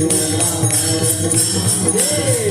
you.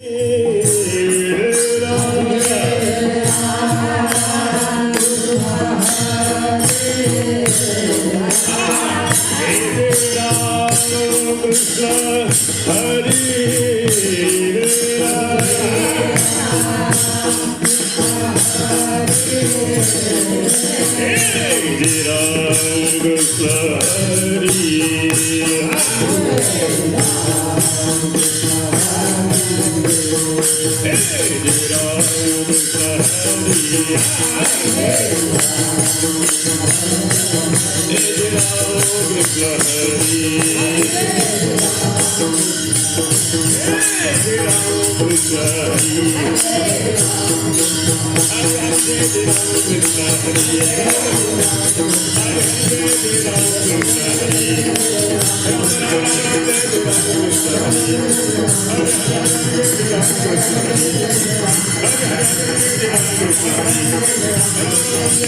Yeah. I'm gonna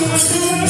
Gracias.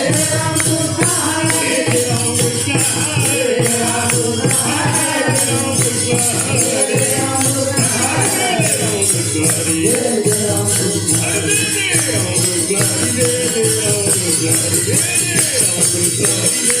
Lord.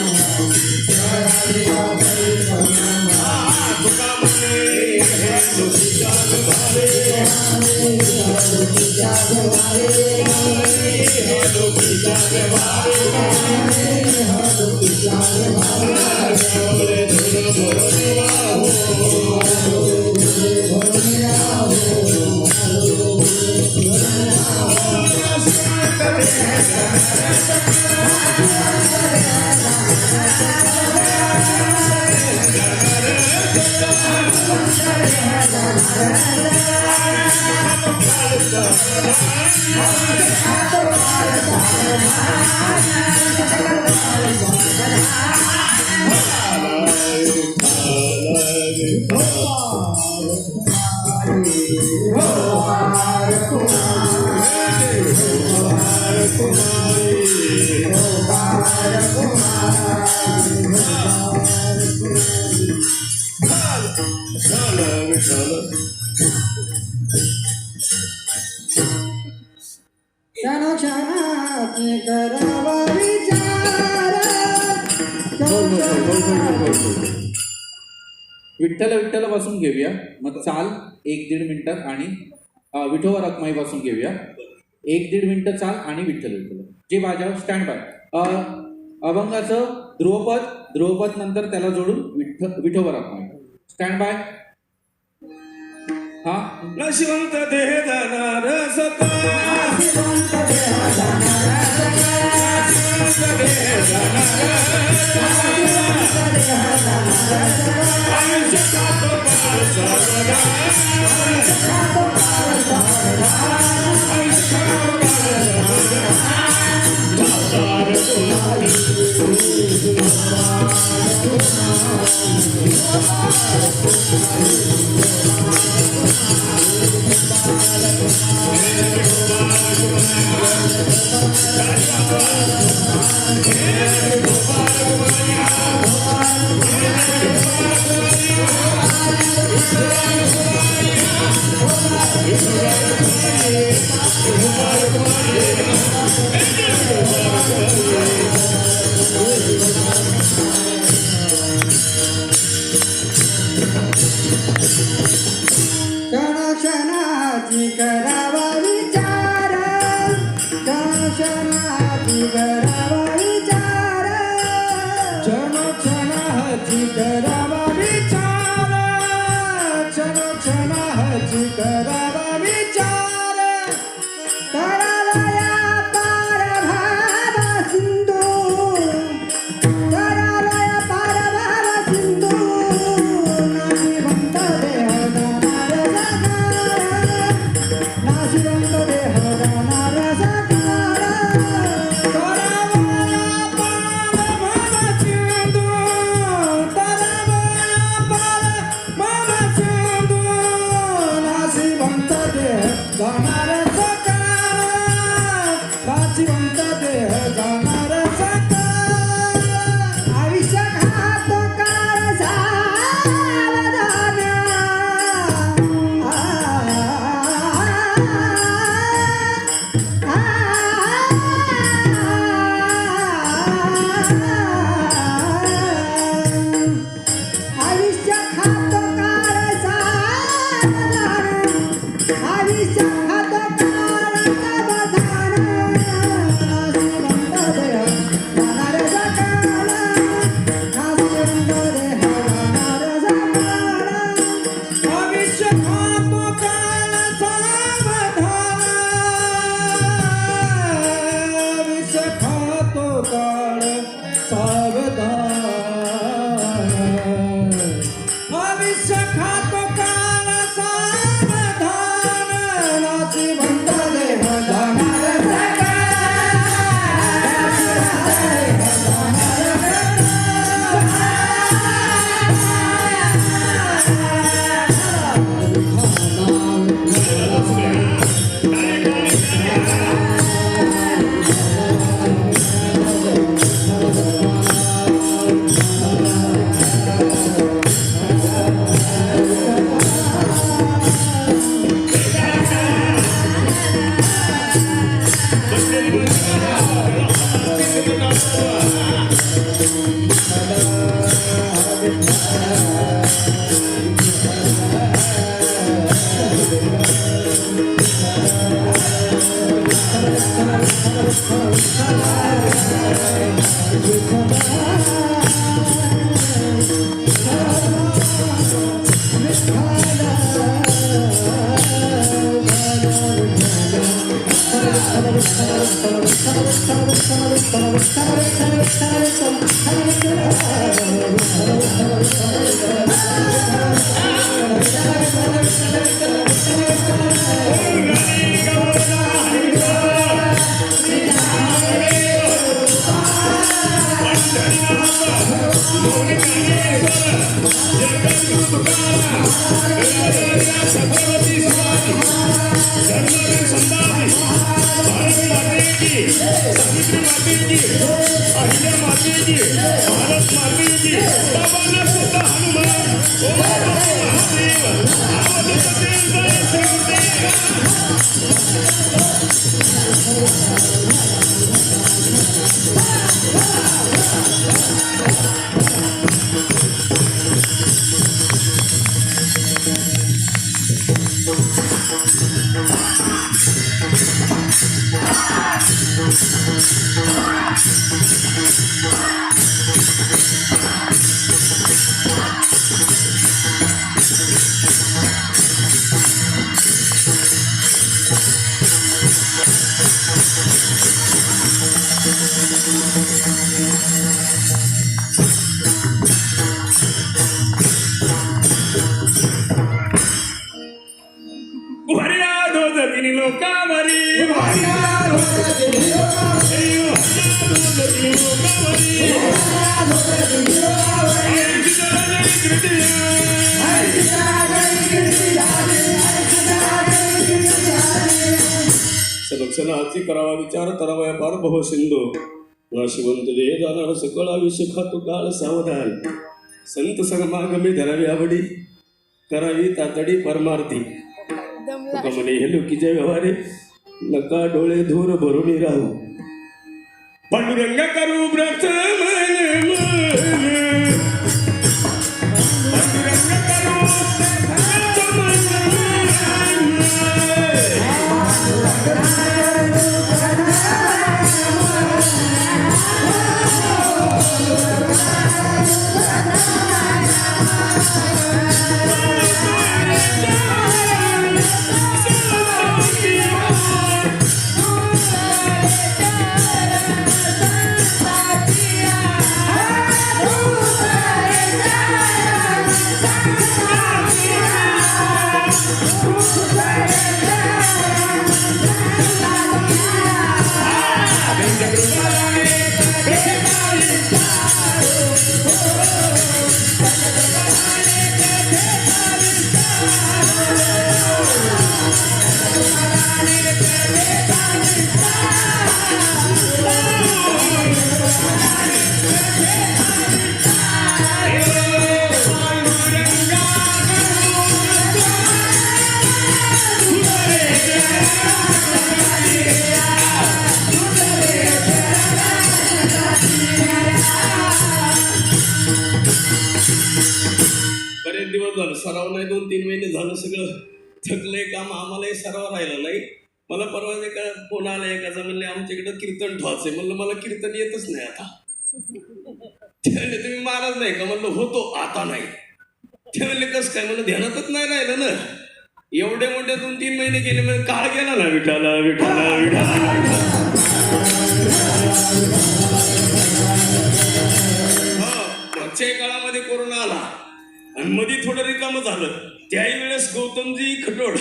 Oh, झालं करावा विचार विठ्ठल विठ्ठलपासून घेऊया. मग चाल एक दीड मिनिटात आणि अं, विठोबा रखमाई पासून घेऊया. एक दीड मिनिटं चाल आणि विठ्ठल विठ्ठल. जे बाजाव स्टँड बाय अभंगाचं ध्रुवपद ध्रुवपद नंतर त्याला जोडून विठ्ठ Vithoba Rakhumai. Stand by. Huh? I'm just a Israel. Yeah. Savitri माते की अहिल्या माते की भारत माते दर्शनाची करावा विचार करावा पार भव सिंधू. नाशिवंत देह जाणार सकळ आयुष्य खातो काळ सावधान. संत समागमी धरावी आवडी करावी तातडी परमार्थी. म्हणे हे लोकीच्या व्यवहारे नका डोळे धूर भरून राहू. पांडुरंग करू व्रत थकले काम आम्हालाही सराव राहिलं नाही. मला परवा एका फोन आला एकाचा म्हणले आमच्याकडं कीर्तन ठेवायचंय. म्हणलं मला कीर्तन येतच नाही आता. त्याने तुम्ही महाराज नाही का? म्हणलं होतो आता नाही. ते म्हणले कसं काय? म्हणलं ध्यानातच नाही राहिलं ना. एवढे मोठे दोन तीन महिने गेले म्हणजे काळ गेला ना विठाला विठाला विठाला हा, मागच्या काळामध्ये कोरोना आला. आणि मध्ये थोडं रिकाम झालं. त्याही वेळेस गौतमजी खटोळ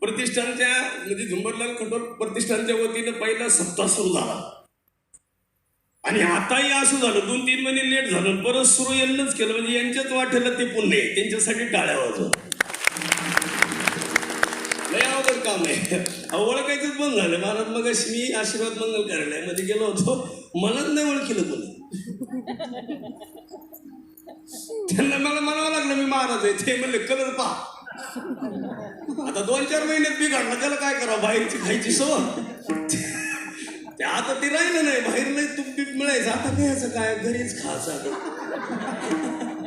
प्रतिष्ठानच्या म्हणजे झुंबरलाल खटोड प्रतिष्ठानच्या वतीनं पहिला सप्ताह सुरू झाला. आणि आताही असं झालं दोन तीन महिने लेट झालं परत सुरू यांनाच केलं म्हणजे यांच्याच वाटेला ते पुण्य त्यांच्यासाठी टाळ्या वाजव. लय अवघड काम आहे. ओळखायचंच बंद झालं. महाराज मग मी आशीर्वाद मंगल कार्यालयामध्ये गेलो होतो. मलाच नाही ओळखलं कोणी. लागलं आहे ते म्हणले कलर पा आता दोन चार महिन्यात बिघडलं त्याला काय करावं बाहेरची खायची सोय? ते आता ते राहिलं नाही बाहेर नाही तूप बीप मिळायचं. आता काय काय? घरीच खायचं घरची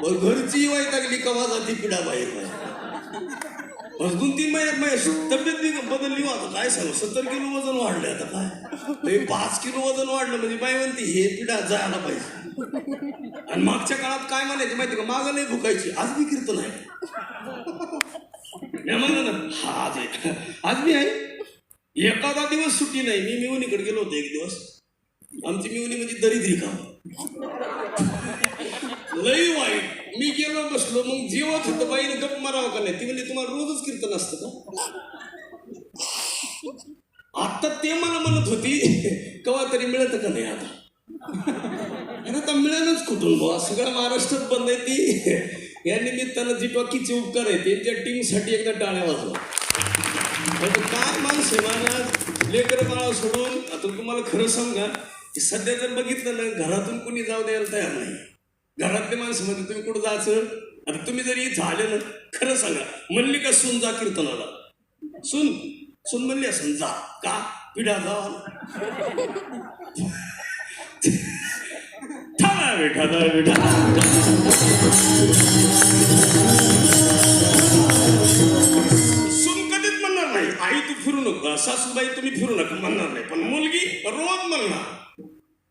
पण घरची वैतागली कवा जाती पिढा बाहेर बस दोन तीन महिन्यात माझी तब्येत बी बदलली हो आता. काय सांगू सत्तर किलो वजन वाढलं आता काय? पाच किलो वजन वाढलं म्हणजे बाई म्हणते हे पिढा जायला पाहिजे. आणि मागच्या काळात काय म्हणायचं माहिती का? मागं नाही भुकायची. आज मी कीर्तन आहे. म्हणलं ना? हा आज आहे. आज मी आहे. एखादा दिवस सुट्टी नाही. मी मिवणीकडे गेलो होतो एक दिवस. आमची मिवणी म्हणजे दरिद्री काम. लई वाईट. मी गेलो बसलो. मग जेवत होतं बाईने गप मारावं का नाही? ती म्हणजे तुम्हाला रोजच कीर्तन असतं का? आता ते मला म्हणत होती कवा तरी मिळत का नाही आता? अरे आता मिळेलच कुठून बुवा सगळं महाराष्ट्रात बंद आहे ती. या निमित्तानं जी टॉकीचे उपकार आहे त्यांच्या टीमसाठी एकदा टाळ्या वाजवा. म्हणजे काय माणसं आहे महाराज? लेकर बाळा सोडून आता तुम्हाला खरं सांगा की सध्या जर बघितलं ना घरातून कुणी जाऊ द्यायला तयार नाही. घरातले माणसं म्हणजे तुम्ही कुठं जायचं? आता तुम्ही जरी झाले ना खरं सांगा म्हणली का सून जा कीर्तनाला? सुन? सुन म्हणली असं जा. का? पिढा जा ठाणा कधीच म्हणणार नाही आई तू फिरू नको सासूबाई तुम्ही फिरू नका म्हणणार नाही पण मुलगी रोज म्हणणार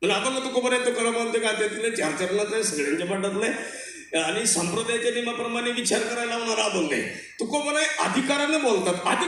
म्हणजे आता मग तू कोपर्यंत करा म्हणते का त्यातले चार चरणात आहे सगळ्यांच्या पाठातलं आहे आणि संप्रदायाच्या नियमाप्रमाणे विचार करायला लावणार अभंग आहे तू कोपर आहे अधिकाराने बोलतात अधिक